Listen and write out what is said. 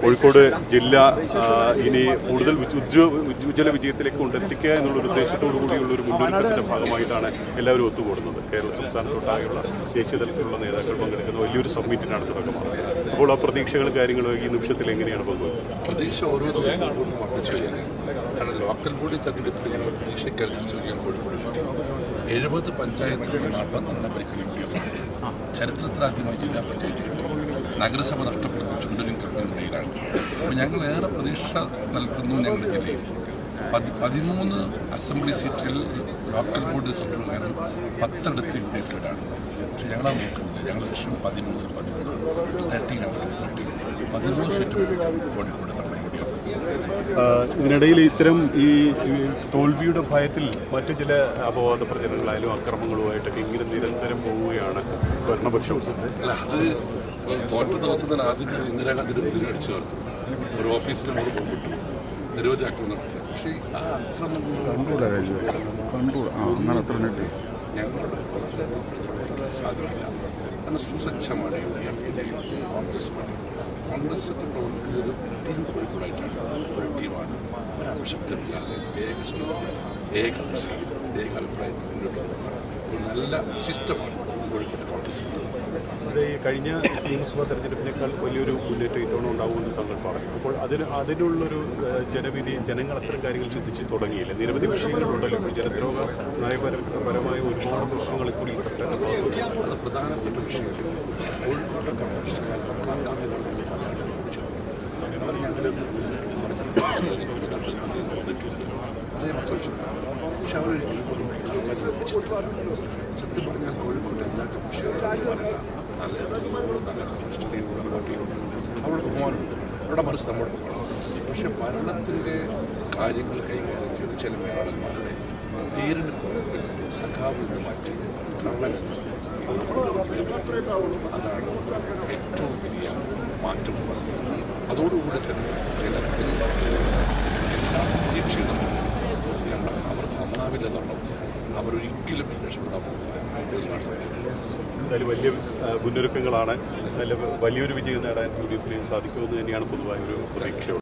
കോഴിക്കോട് ജില്ല ഇനി കൂടുതൽ ഉജ്ജ- ഉജ്ജ- ഉജ്ജ്വല വിജയത്തിലേക്ക് കൊണ്ടെത്തിക്കുക എന്നുള്ള ഒരു ഉദ്ദേശത്തോടു കൂടിയുള്ള ഒരു മുന്നൊരുക്കത്തിന്റെ ഭാഗമായിട്ടാണ് എല്ലാവരും ഒത്തുകൂടുന്നത്. കേരള സംസ്ഥാനത്തൊട്ടാകെയുള്ള ദേശീയ തലത്തിലുള്ള നേതാക്കൾ പങ്കെടുക്കുന്ന വലിയൊരു സബ്മിറ്റിനാണ് തുടക്കമാകുന്നത് അപ്പോൾ ആ പ്രതീക്ഷകളും കാര്യങ്ങളും ഈ നിമിഷത്തിൽ എങ്ങനെയാണ് പങ്കുവയ്ക്കുന്നത് പ്രതീക്ഷ ഓരോ കൂടുതൽ വർദ്ധിച്ചു കാരണം ലോക്കൽ ബോഡി തെരഞ്ഞെടുപ്പിൽ എഴുപത് പഞ്ചായത്തിൽ നാൽപ്പത്തെണ്ണം ചരിത്രത്തിലാദ്യമായി ജില്ലാ പഞ്ചായത്ത് നഗരസഭ നഷ്ടപ്പെടുന്ന ചുണ്ടനും അപ്പോൾ ഞങ്ങൾ ഏറെ പ്രതീക്ഷ നൽകുന്നു ഞങ്ങളുടെ ജില്ലയിൽ. പതി പതിമൂന്ന് അസംബ്ലി സീറ്റിൽ ലോക്കൽ ബോർഡ് കാരണം പത്തെടുത്ത് യു ഡി എഫ് ലീഡാണ് പക്ഷേ ഞങ്ങളാ നോക്കുന്നത്. ഞങ്ങൾ ലക്ഷ്യം പതിമൂന്നിൽ പതിമൂന്ന് തേർട്ടീൻ ആഫ്റ്റർ തേർട്ടീൻ. പതിമൂന്ന് സീറ്റ് കോഴിക്കോട് തമ്മിൽ യു ഡി എഫ് ഇതിനിടയിൽ ഇത്തരം ഈ ഈ തോൽവിയുടെ ഭയത്തിൽ മറ്റു ചില അപവാദ പ്രചരണങ്ങളായാലും അക്രമങ്ങളുമായിട്ടൊക്കെ ഇങ്ങനെ നിരന്തരം പോവുകയാണ് ഭരണപക്ഷം അല്ല അത് തോറ്റ ദിവസം തന്നെ ആദ്യം ഇന്ദിരാഗാന്ധി അടിച്ചു ചേർത്തു. ഒരു ഓഫീസിൽ മുകളിൽ പോയിട്ട് നിരവധി ആക്രമണം നടത്തി. പക്ഷേ ആ ആക്രമണം ഞങ്ങളുടെ പ്രവർത്തനത്തിൽ പ്രതിരോധിക്കാൻ സാധ്യമല്ല. കാരണം സുസജ്ജമാണ് യു ഡി എഫിന്റെയും പാർട്ടി. കോൺഗ്രസിന്റെ പ്രവർത്തിക്കുന്നത് ടീം കോഴിക്കോടായിട്ടാണ്. ഒരു ടീമാണ്. ഒരംശത്തിലില്ലാതെ ഏക ദിശയിൽ ഏക അഭിപ്രായത്തിൽ മുന്നോട്ട് പോകുന്ന ഒരു നല്ല സിസ്റ്റമാണ് കോഴിക്കോട്ടെ കോൺഗ്രസ് അത് ഈ കഴിഞ്ഞ നിയമസഭാ തെരഞ്ഞെടുപ്പിനേക്കാൾ വലിയൊരു മുന്നേറ്റം ഇത്തവണ ഉണ്ടാവുമെന്ന് താങ്കൾ പറഞ്ഞു. അപ്പോൾ അതിന് അതിനുള്ളൊരു ജനവിധി ജനങ്ങൾ അത്തരം കാര്യങ്ങൾ ചിന്തിച്ച് തുടങ്ങിയില്ല? നിരവധി വിഷയങ്ങളുണ്ടല്ലോ. ജനദ്രോഹ നയപരപരമായ ഒരുപാട് പ്രശ്നങ്ങൾ ഇപ്പോൾ ഈ സർക്കാർ അത് പ്രധാനപ്പെട്ട വിഷയങ്ങൾ കോഴിക്കോട്ടെ നടക്കുന്ന പലയാളും അവർ ഞങ്ങൾ പക്ഷെ അവരൊരിക്കലും സത്യം അവിടെ അവരുടെ മനസ്സ് നമ്മുടെ ബഹുമാനം പക്ഷെ ഭരണത്തിന്റെ കാര്യങ്ങൾ കൈകാര്യം ചെയ്ത് ചില മേളന്മാരുടെ പേരിന് സഖാവ് എന്ന് മാറ്റി കള്ളനെന്ന് അതാണ് ഏറ്റവും വലിയ മാറ്റം അതോടുകൂടി തന്നെ ജനത്തിൽ എല്ലാ പ്രതീക്ഷകളും കാരണം അവർ നന്നാവില്ലെന്നുള്ളത് അവരൊരിക്കലും രക്ഷപ്പെടാൻ പോകുന്നില്ല വലിയ മുന്നൊരുക്കങ്ങളാണ്. നല്ല വലിയൊരു വിജയം നേടാൻ യു ഡി എഫിന് സാധിക്കുമെന്ന് തന്നെയാണ് പൊതുവായ ഒരു പ്രതീക്ഷയുള്ളത്